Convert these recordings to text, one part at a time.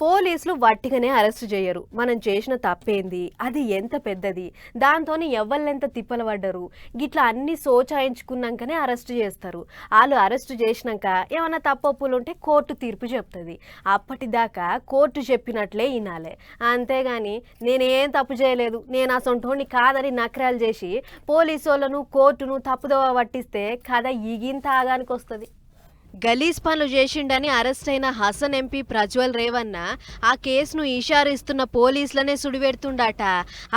పోలీసులు వట్టిగానే అరెస్ట్ చేయరు. మనం చేసిన తప్పేంది? అది ఎంత పెద్దది? దాంతోనే ఎవళ్ళెంత తిప్పలు పడ్డరు? గిట్లా అన్ని సోచాయించుకున్నాకనే అరెస్ట్ చేస్తారు. వాళ్ళు అరెస్ట్ చేసినాక ఏమైనా తప్పప్పులు ఉంటే కోర్టు తీర్పు చెప్తుంది. అప్పటిదాకా కోర్టు చెప్పినట్లే వినాలే. అంతేగాని నేనేం తప్పు చేయలేదు. నేను అసొంటోని కాదని నకరాలు చేసి పోలీసు వాళ్ళను కోర్టును తప్పుదోవ పట్టిస్తే కథ ఈగింత ఆగానికి వస్తుంది గలీజ్ పనులు చేసిండని అరెస్ట్ అయిన హసన్ ఎంపీ ప్రజ్వల్ రేవన్న ఆ కేసును ఇషారిస్తున్న పోలీసులనే సుడిపెడుతుండట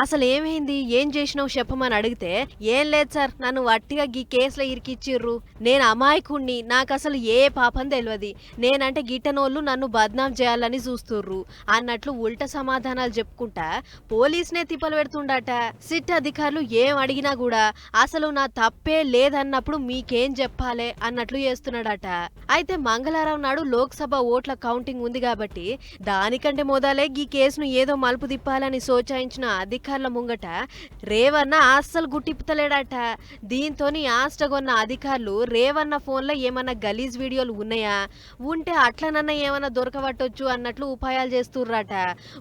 అసలు ఏమైంది? ఏం చేసినావు చెప్పమని అడిగితే ఏం లేదు సార్ నన్ను వట్టిగా గీ కేసులో ఇరికిచ్చిర్రు. నేను అమాయకుణ్ణి. నాకు అసలు ఏ పాపం తెలియదు నేనంటే గిట్టనోళ్ళు నన్ను బద్నాం చేయాలని చూస్తుర్రు అన్నట్లు ఉల్ట సమాధానాలు చెప్పుకుంటా పోలీసునే తిప్పలు పెడుతుండట. సిట్ అధికారులు ఏం అడిగినా కూడా అసలు నా తప్పే లేదన్నప్పుడు మీకేం చెప్పాలే అన్నట్లు చేస్తున్నాడట. అయితే మంగళవారం నాడు లోక్సభ ఓట్ల కౌంటింగ్ ఉంది కాబట్టి దానికంటే మొదలే ఈ కేసును ఏదో మలుపు తిప్పాలని సోచాయించిన అధికారుల ముంగట రేవన్న అస్సలు గుట్టిప్పుతలేడట దీంతో ఆస్టగొన్న అధికారులు రేవన్న ఫోన్లో ఏమన్నా గలీజ్ వీడియోలు ఉన్నాయా? ఉంటే అట్లనన్నా ఏమన్నా దొరకబట్టొచ్చు అన్నట్లు ఉపాయాలు చేస్తుర్రట.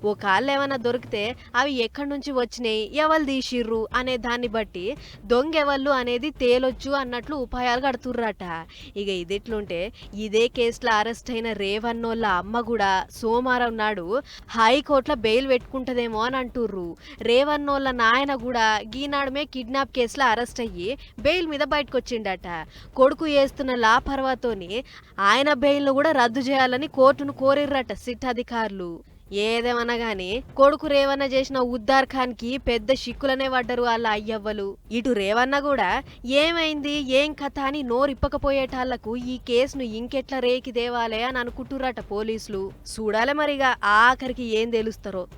ఒకళ్ళు ఏమన్నా దొరికితే అవి ఎక్కడి నుంచి వచ్చినాయి? ఎవరు తీసిర్రు? అనే దాన్ని బట్టి దొంగెవళ్ళు అనేది తేలొచ్చు అన్నట్లు ఉపాయాలు కడుతుర్రట. ఇక ఏంటంటే ఇదే కేసులో అరెస్ట్ అయిన రేవన్నోళ్ళ అమ్మ కూడా సోమవారం నాడు హైకోర్టులో బెయిల్ పెట్టుకుంటదేమో అని అంటుర్రు. రేవన్నోళ్ళ నాయన కూడా గీనాడమే కిడ్నాప్ కేసులో అరెస్ట్ అయ్యి బెయిల్ మీద బయటకు వచ్చిండట కొడుకు చేస్తున్న లాపర్వాతోని ఆయన బెయిల్ను కూడా రద్దు చేయాలని కోర్టును కోరిర్రట సిట్ అధికారులు. ఏదేమన్నా గాని కొడుకు రేవన్న చేసిన ఉద్దార్ ఖాన్కి పెద్ద షిక్కులనే పడ్డరు వాళ్ళ అయ్యవ్వలు. ఇటు రేవన్న కూడా ఏమైంది ఏం కథ అని నోరిప్పకపోయేటాళ్ళకు ఈ కేసును ఇంకెట్లా రేకి దేవాలే అని అనుకుంటుర్రట పోలీసులు. చూడాలి మరిగా ఆఖరికి ఏం తెలుస్తారో.